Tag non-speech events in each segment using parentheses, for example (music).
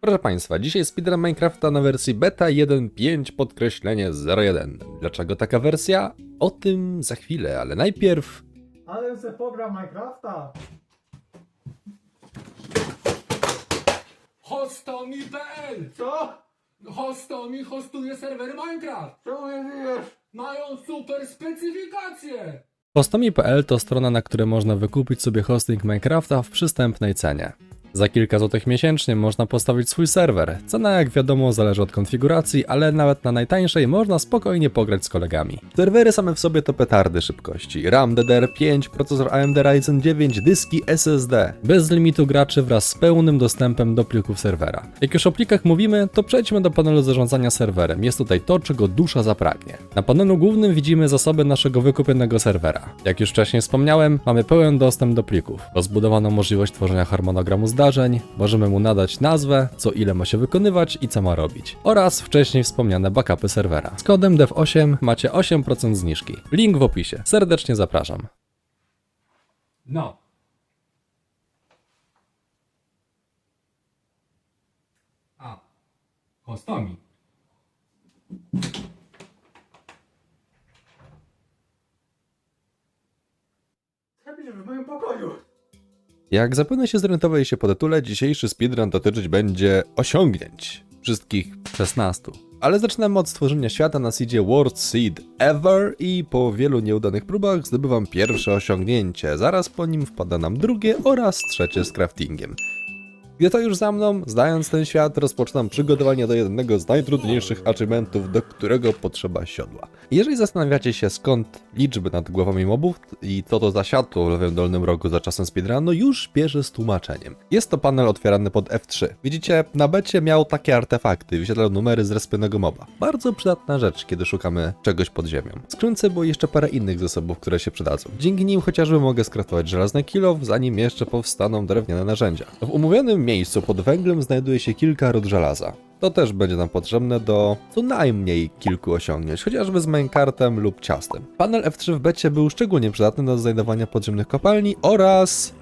Proszę Państwa, dzisiaj speedrun Minecrafta na wersji beta 1.5 podkreślenie 01. Dlaczego taka wersja? O tym za chwilę, ale najpierw... Ale se pogra Minecrafta. Hostomi.pl Co? Hostomi hostuje serwery Minecraft. Czemu nie żyjesz? Mają super specyfikacje. Hostomi.pl to strona, na której można wykupić sobie hosting Minecrafta w przystępnej cenie. Za kilka złotych miesięcznie można postawić swój serwer. Cena jak wiadomo zależy od konfiguracji, ale nawet na najtańszej można spokojnie pograć z kolegami. Serwery same w sobie to petardy szybkości. RAM DDR5, procesor AMD Ryzen 9, dyski SSD. Bez limitu graczy wraz z pełnym dostępem do plików serwera. Jak już o plikach mówimy, to przejdźmy do panelu zarządzania serwerem. Jest tutaj to, czego dusza zapragnie. Na panelu głównym widzimy zasoby naszego wykupionego serwera. Jak już wcześniej wspomniałem, mamy pełen dostęp do plików. Rozbudowano możliwość tworzenia harmonogramu zdarzeń, możemy mu nadać nazwę, co ile ma się wykonywać i co ma robić. Oraz wcześniej wspomniane backupy serwera. Z kodem dev8 macie 8% zniżki. Link w opisie. Serdecznie zapraszam. No. A. Hostomi. Lepiej w moim pokoju. Jak zapewne się zorientowaliście po tytule, dzisiejszy speedrun dotyczyć będzie osiągnięć. Wszystkich 16. Ale zaczynamy od stworzenia świata na seedzie World Seed Ever i po wielu nieudanych próbach zdobywam pierwsze osiągnięcie. Zaraz po nim wpada nam drugie oraz trzecie z craftingiem. Gdy to już za mną, zdając ten świat, rozpoczynam przygotowanie do jednego z najtrudniejszych achievementów, do którego potrzeba siodła. Jeżeli zastanawiacie się skąd liczby nad głowami mobów i co to za światło w lewym dolnym rogu za czasem speedrunu, już bierze z tłumaczeniem. Jest to panel otwierany pod F3. Widzicie, na becie miał takie artefakty, wyświetlał numery z respionego moba. Bardzo przydatna rzecz, kiedy szukamy czegoś pod ziemią. W skrzynce było jeszcze parę innych zasobów, które się przydadzą. Dzięki nim chociażby mogę skraftować żelazne kilo, zanim jeszcze powstaną drewniane narzędzia. W umówionym miejscu pod węglem znajduje się kilka ród żelaza. To też będzie nam potrzebne do co najmniej kilku osiągnięć, chociażby z minecartem lub ciastem. Panel F3 w becie był szczególnie przydatny do znajdowania podziemnych kopalni oraz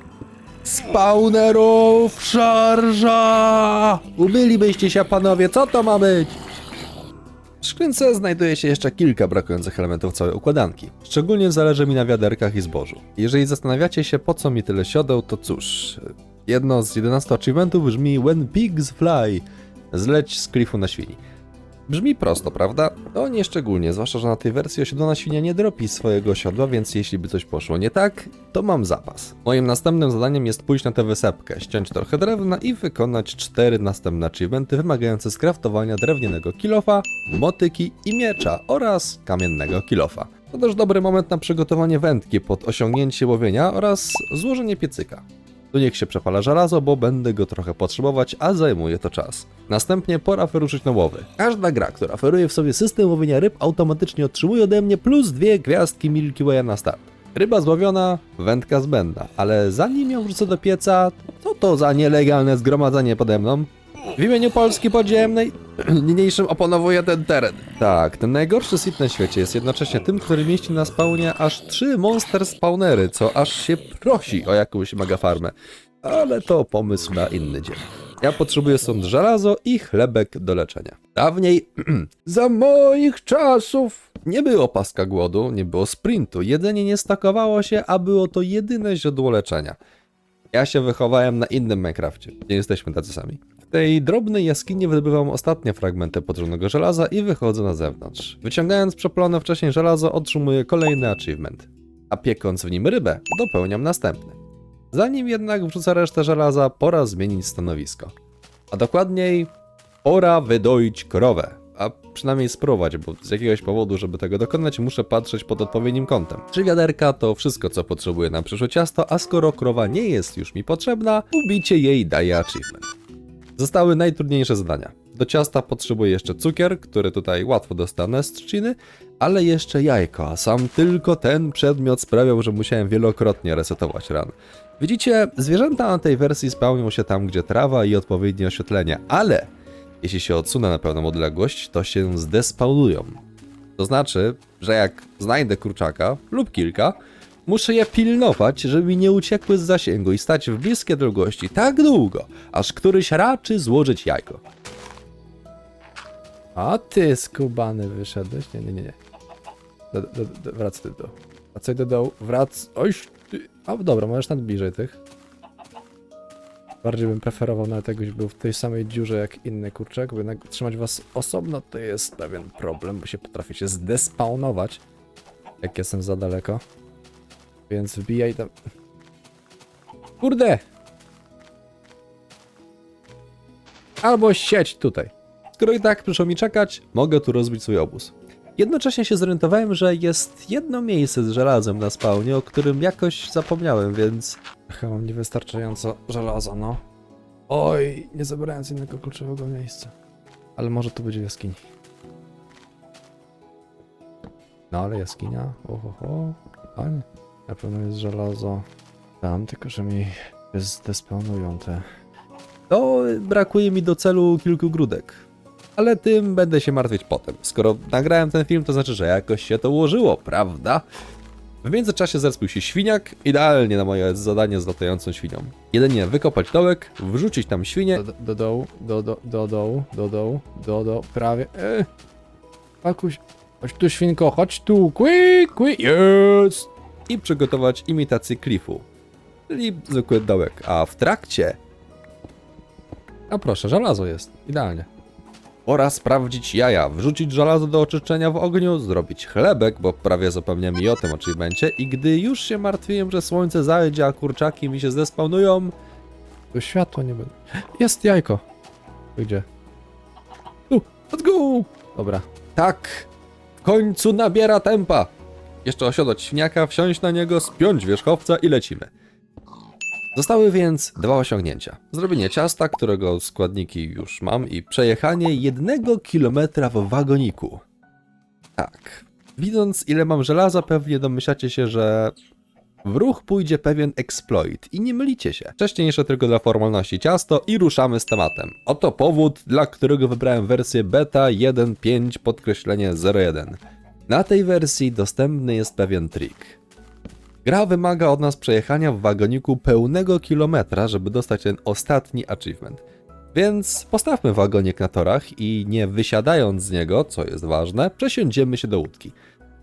spawnerów szarża! Ubylibyście się panowie, co to ma być? W skrzynce znajduje się jeszcze kilka brakujących elementów całej układanki. Szczególnie zależy mi na wiaderkach i zbożu. Jeżeli zastanawiacie się po co mi tyle siodeł, to cóż... Jedno z 11 achievementów brzmi When Pigs Fly. Zleć z klifu na świni. Brzmi prosto, prawda? No nie szczególnie, zwłaszcza, że na tej wersji osiodłana świnia nie dropi swojego siodła, więc jeśli by coś poszło nie tak, to mam zapas. Moim następnym zadaniem jest pójść na tę wysepkę, ściąć trochę drewna i wykonać cztery następne achievementy wymagające skraftowania drewnianego kilofa, motyki i miecza oraz kamiennego kilofa. To też dobry moment na przygotowanie wędki pod osiągnięcie łowienia oraz złożenie piecyka. Tu niech się przepala żelazo, bo będę go trochę potrzebować, a zajmuje to czas. Następnie pora wyruszyć na łowy. Każda gra, która oferuje w sobie system łowienia ryb, automatycznie otrzymuje ode mnie plus dwie gwiazdki Milky Way'a na start. Ryba złowiona, wędka zbędna, ale zanim ją wrzucę do pieca, co to za nielegalne zgromadzenie pode mną? W imieniu Polski Podziemnej (clears throat) niniejszym opanowuję ten teren. Tak, ten najgorszy sit na świecie jest jednocześnie tym, który mieści na spawnie aż trzy monster spawnery, co aż się prosi o jakąś megafarmę. Ale to pomysł na inny dzień. Ja potrzebuję stąd żelazo i chlebek do leczenia. Dawniej, (clears throat) za moich czasów, nie było paska głodu, nie było sprintu, jedzenie nie stakowało się, a było to jedyne źródło leczenia. Ja się wychowałem na innym Minecrafcie. Nie jesteśmy tacy sami. Tej drobnej jaskini wydobywam ostatnie fragmenty podrzuconego żelaza i wychodzę na zewnątrz. Wyciągając przepalone wcześniej żelazo, otrzymuję kolejny achievement. A piekąc w nim rybę, dopełniam następny. Zanim jednak wrzucę resztę żelaza, pora zmienić stanowisko. A dokładniej, pora wydoić krowę. A przynajmniej spróbować, bo z jakiegoś powodu, żeby tego dokonać, muszę patrzeć pod odpowiednim kątem. Trzy wiaderka to wszystko, co potrzebuję na przyszłe ciasto, a skoro krowa nie jest już mi potrzebna, ubicie jej daje achievement. Zostały najtrudniejsze zadania. Do ciasta potrzebuję jeszcze cukier, który tutaj łatwo dostanę z trzciny, ale jeszcze jajko, a sam tylko ten przedmiot sprawiał, że musiałem wielokrotnie resetować ran. Widzicie, zwierzęta na tej wersji spełnią się tam, gdzie trawa i odpowiednie oświetlenie, ale jeśli się odsunę na pewną odległość, to się zdespawnują. To znaczy, że jak znajdę kurczaka lub kilka, Muszę je pilnować, żeby mi nie uciekły z zasięgu i stać w bliskie odległości tak długo, aż któryś raczy złożyć jajko. A ty skubany wyszedłeś? Nie, nie, nie, nie. Do, do, do, wracaj do dołu. Wracaj do dołu. Wrac... Oś ty... A dobra, możesz nad bliżej tych. Bardziej bym preferował nawet jakbyś był w tej samej dziurze jak inny kurczak, bo jednak trzymać was osobno to jest pewien problem, bo się potraficie zdespawnować, jak jestem za daleko. Więc wbijaj tam... Kurde! Albo sieć tutaj. Skoro i tak przyszło mi czekać, mogę tu rozbić swój obóz. Jednocześnie się zorientowałem, że jest jedno miejsce z żelazem na spawnie, o którym jakoś zapomniałem, więc... Chyba mam niewystarczająco żelaza, no. Oj, nie zabrałem z innego kluczowego miejsca. Ale może tu będzie w jaskini. No ale jaskinia, oho, fajnie. Na pewno jest żelazo. Tam, tylko że mi się zdespawnują te... To brakuje mi do celu kilku grudek. Ale tym będę się martwić potem. Skoro nagrałem ten film, to znaczy, że jakoś się to ułożyło, prawda? W międzyczasie zrespił się świniak, idealnie na moje zadanie z latającą świnią. Jedynie wykopać dołek, wrzucić tam świnię. Do, do dołu, do, do, do dołu, do dołu, do dołu, prawie. E, Pakuś, chodź tu świnko, chodź tu, quick, quick, jest! I przygotować imitację klifu, czyli zwykły dołek. A w trakcie... A proszę, żelazo jest, idealnie. Pora sprawdzić jaja, wrzucić żelazo do oczyszczenia w ogniu, zrobić chlebek, bo prawie zapomniałem i o tym achievemencie i gdy już się martwiłem, że słońce zajdzie, a kurczaki mi się zespawnują, to światło nie będzie. Jest jajko. Gdzie? Tu, let's go! Dobra. Tak, w końcu nabiera tempa. Jeszcze osiodać świniaka, wsiąść na niego, spiąć wierzchowca i lecimy. Zostały więc dwa osiągnięcia. Zrobienie ciasta, którego składniki już mam i przejechanie jednego kilometra w wagoniku. Tak. Widząc ile mam żelaza, pewnie domyślacie się, że w ruch pójdzie pewien exploit i nie mylicie się. Wcześniej jeszcze tylko dla formalności ciasto i ruszamy z tematem. Oto powód, dla którego wybrałem wersję beta 1.5 podkreślenie 01. Na tej wersji dostępny jest pewien trik. Gra wymaga od nas przejechania w wagoniku pełnego kilometra, żeby dostać ten ostatni achievement. Więc postawmy wagonik na torach i nie wysiadając z niego, co jest ważne, przesiądziemy się do łódki.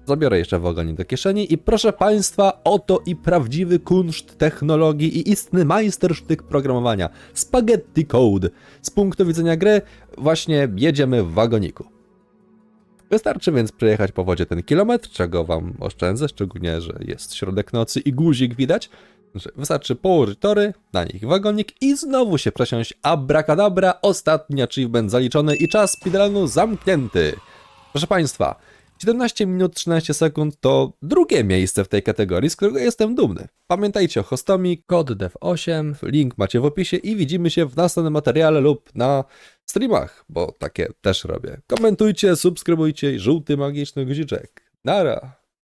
Zabiorę jeszcze wagonik do kieszeni i proszę Państwa, oto i prawdziwy kunszt technologii i istny majstersztyk programowania. Spaghetti Code. Z punktu widzenia gry właśnie jedziemy w wagoniku. Wystarczy więc przejechać po wodzie ten kilometr, czego wam oszczędzę, szczególnie, że jest środek nocy i guzik widać. Wystarczy położyć tory, na nich wagonik i znowu się przesiąść. Abracadabra, ostatni achievement zaliczony i czas speedrunu zamknięty. Proszę Państwa, 17 minut 13 sekund to drugie miejsce w tej kategorii, z którego jestem dumny. Pamiętajcie o Hostomi, kod dev8, link macie w opisie i widzimy się w następnym materiale lub na streamach, bo takie też robię. Komentujcie, subskrybujcie i żółty magiczny guziczek. Nara!